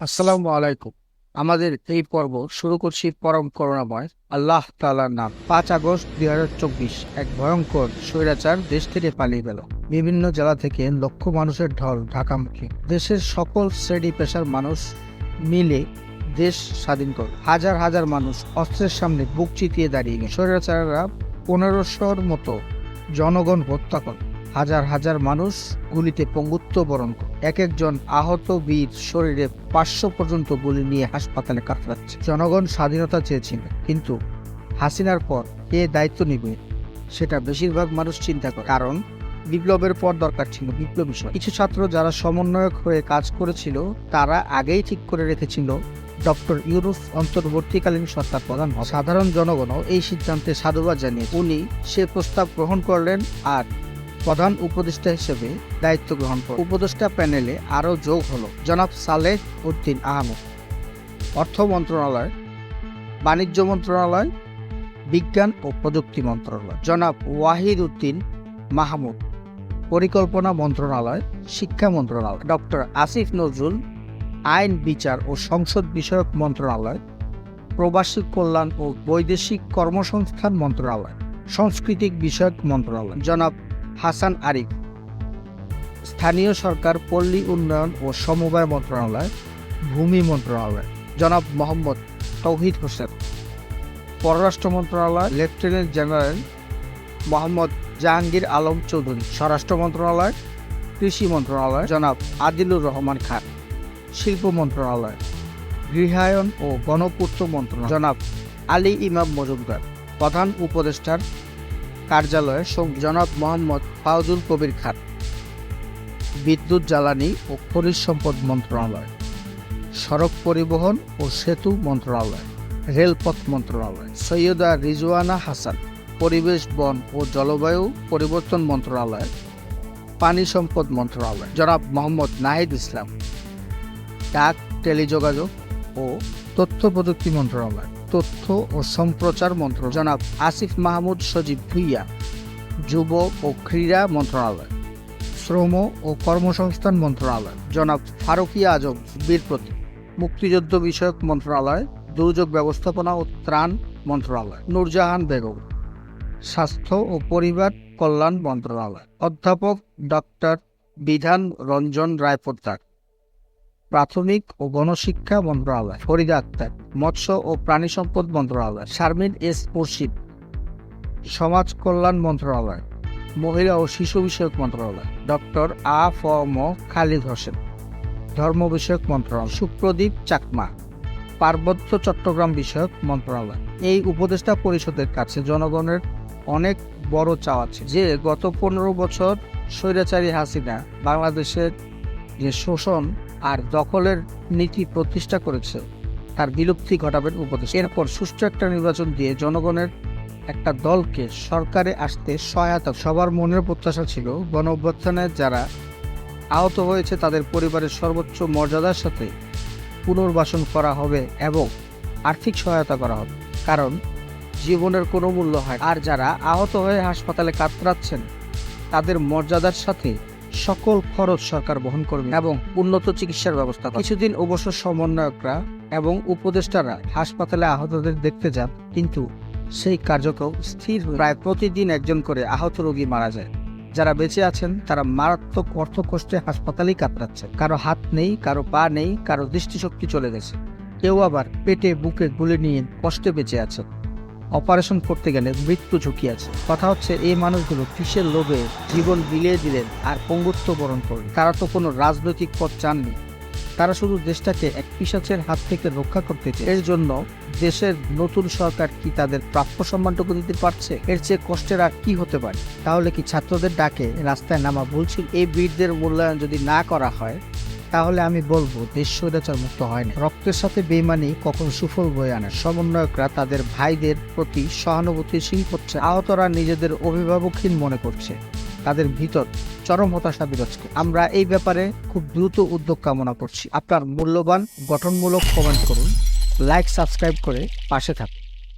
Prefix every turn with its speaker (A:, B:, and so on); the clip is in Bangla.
A: আসসালামু আলাইকুম। আমাদের এই পর্ব শুরু করছি পরম করুণাময় আল্লাহ তালার নাম। পাঁচ আগস্ট দুই হাজার চব্বিশ, এক ভয়ঙ্কর স্বৈরাচার দেশ থেকে পালিয়ে গেল। বিভিন্ন জেলা থেকে লক্ষ মানুষের ঢল ঢাকামুখী। দেশের সকল শ্রেণি পেশার মানুষ মিলে দেশ স্বাধীন করল। হাজার হাজার মানুষ অস্ত্রের সামনে বুক চিতিয়ে দাঁড়িয়ে গেল। স্বৈরাচাররা পনেরোশোর মতো জনগণ হত্যা করে হাজার হাজার মানুষ গুলিতে পঙ্গুত্ব বরণ এক একজন আহত বীর শরীরে পাঁচশো পর্যন্ত গুলি নিয়ে হাসপাতালে কাতরাচ্ছে জনগণ স্বাধীনতা চেয়েছিল, কিন্তু হাসিনার পর কে দায়িত্ব নিবে, সেটা বেশিরভাগ মানুষ চিন্তা করে কারণ বিপ্লবের পর দরকার ছিল বিপ্লবী। কিছু ছাত্র যারা সমন্বয়ক হয়ে কাজ করেছিল, তারা আগেই ঠিক করে রেখেছিল ডক্টর ইউরুফ অন্তর্বর্তীকালীন সরকার প্রধান। সাধারণ জনগণও এই সিদ্ধান্তে সাধুবাদ জানিয়ে উনি সে প্রস্তাব গ্রহণ করলেন আর প্রধান উপদেষ্টা হিসেবে দায়িত্ব গ্রহণ করে উপদেষ্টা প্যানেলে আরও যোগ হলো জনাব সালেহ উদ্দিন আহমেদ। অর্থ মন্ত্রণালয়, বাণিজ্য মন্ত্রণালয়, বিজ্ঞান ও প্রযুক্তি মন্ত্রণালয়। জনাব ওয়াহিদ উদ্দিন মাহমুদ, পরিকল্পনা মন্ত্রণালয়, শিক্ষা মন্ত্রণালয়। ডক্টর আসিফ নজরুল, আইন, বিচার ও সংসদ বিষয়ক মন্ত্রণালয়। প্রবাসী কল্যাণ ও বৈদেশিক কর্মসংস্থান মন্ত্রণালয়। সাংস্কৃতিক বিষয়ক মন্ত্রণালয়। জনাব হাসান আরিফ। স্থানীয় সরকার, পল্লী উন্নয়ন ও সমবায় মন্ত্রণালয়, ভূমি মন্ত্রণালয়। জনাব মোহাম্মদ তৌহিদ হোসেন। পররাষ্ট্র মন্ত্রণালয়, লেফটেন্যান্ট জেনারেল মোহাম্মদ জাহাঙ্গীর আলম চৌধুরী। স্বরাষ্ট্র মন্ত্রণালয়, কৃষি মন্ত্রণালয়, জনাব আদিলুর রহমান খান। শিল্প মন্ত্রণালয়, গৃহায়ন ও গণপূর্ত মন্ত্রণালয়। জনাব আলী ইমাম মজুমদার। প্রধান উপদেষ্টার কার্যালয়ে জনাব মোহাম্মদ ফাউজুল কবির খান। বিদ্যুৎ জ্বালানি ও খনিজ সম্পদ মন্ত্রণালয়। সড়ক পরিবহন ও সেতু মন্ত্রণালয়। রেলপথ মন্ত্রণালয়। সৈয়দা রিজওয়ানা হাসান। পরিবেশ, বন ও জলবায়ু পরিবর্তন মন্ত্রণালয়। পানি সম্পদ মন্ত্রণালয়। জনাব মোহাম্মদ নাহিদ ইসলাম। ডাক, টেলিযোগাযোগ ও তথ্য প্রযুক্তি মন্ত্রণালয়। তথ্য ও সম্প্রচার মন্ত্রণালয়। জনাব আসিফ মাহমুদ সজীব ভুইয়া, যুব ও ক্রীড়া মন্ত্রণালয়। শ্রম ও কর্মসংস্থান মন্ত্রণালয়। জনাব ফারুকিয়া আজম, বীর প্রতীক মুক্তিযুদ্ধ বিষয়ক মন্ত্রণালয়, দুর্যোগ ব্যবস্থাপনা ও ত্রাণ মন্ত্রণালয়। নূরজাহান বেগম, স্বাস্থ্য ও পরিবার কল্যাণ মন্ত্রণালয়। অধ্যাপক ডক্টর বিধান রঞ্জন রায় পোদ্দার প্রাথমিক ও গণশিক্ষা মন্ত্রণালয়, ফরিদা আক্তার, মৎস্য ও প্রাণী সম্পদ মন্ত্রণালয়, শারমিন এস মুর্শিদ, সমাজ কল্যাণ মন্ত্রণালয়, মহিলা ও শিশু বিষয়ক মন্ত্রণালয়, ডক্টর আ ফ ম খালিদ হোসেন, ধর্ম বিষয়ক মন্ত্রণালয়, সুপ্রদীপ চাকমা, পার্বত্য চট্টগ্রাম বিষয়ক মন্ত্রণালয়। এই উপদেষ্টা পরিষদের কাছে জনগণের অনেক বড় চাওয়া আছে যে গত পনেরো বছর স্বৈরাচারী হাসিনা বাংলাদেশের যে শোষণ আর দখলের নীতি প্রতিষ্ঠা করেছে। তার বিলুপ্তি ঘটাবেন উপদেশ এরপর সুষ্ঠু একটা নির্বাচন দিয়ে জনগণের একটা দলকে সরকারে আসতে সহায়তা। সবার মনের প্রত্যাশা ছিল গণ অভ্যুত্থানে যারা আহত হয়েছে তাদের পরিবারের সর্বোচ্চ মর্যাদার সাথে পুনর্বাসন করা হবে এবং আর্থিক সহায়তা করা হবে। কারণ জীবনের কোনো মূল্য হয়। আর যারা আহত হয়ে হাসপাতালে কাতরাচ্ছেন, তাদের মর্যাদার সাথে সকল খরচ সরকার বহন করবে। এবং উন্নত চিকিৎসার ব্যবস্থা কিছুদিন অবশ্য সমন্বয়করা এবং উপদেষ্টারা হাসপাতালে আহতদের দেখতে যান কিন্তু সেই কার্যক্রম স্থির প্রায় প্রতিদিন একজন করে আহত রোগী মারা যায়। যারা বেঁচে আছেন তারা মারাত্মক অর্থকষ্টে হাসপাতালেই কাতরাচ্ছে কারও হাত নেই কারও পা নেই কারও দৃষ্টিশক্তি চলে গেছে। কেউ আবার পেটে বুকে গুলি নিয়ে কষ্টে বেঁচে আছে অপারেশন করতে গেলে মৃত্যু ঝুঁকি আছে। কথা হচ্ছে, এই মানুষগুলো কিসের লোভে জীবন বিলিয়ে দিলেন আর পঙ্গুত্ব বরণ করলেন? তারা তো কোনো রাজনৈতিক পথ চাননি। তারা শুধু দেশটাকে এক পিসাচের হাত থেকে রক্ষা করতে চায়। এর জন্য দেশের নতুন সরকার কি তাদের প্রাপ্য সম্মানটুকু দিতে পারছে? এর চেয়ে কষ্টের আর কি হতে পারে? তাহলে কি ছাত্রদের ডাকে রাস্তায় নামা ভুলছিল এই বীরদের মূল্যায়ন যদি না করা হয় তাহলে আমি বলব, দেশ স্বৈরাচার মুক্ত হয় না। রক্তের সাথে বেমানি কখন সুফল বয়ে আনে সমন্বয়করা তাদের ভাইদের প্রতি সহানুভূতিশীল হচ্ছে আহতরা নিজেদের অভিভাবকহীন মনে করছে। তাদের ভিতর চরম হতাশা বিরাজ করে। আমরা এই ব্যাপারে খুব দ্রুত উদ্যোগ কামনা করছি। আপনার মূল্যবান গঠনমূলক কমেন্ট করুন, লাইক, সাবস্ক্রাইব করে পাশে থাকুন।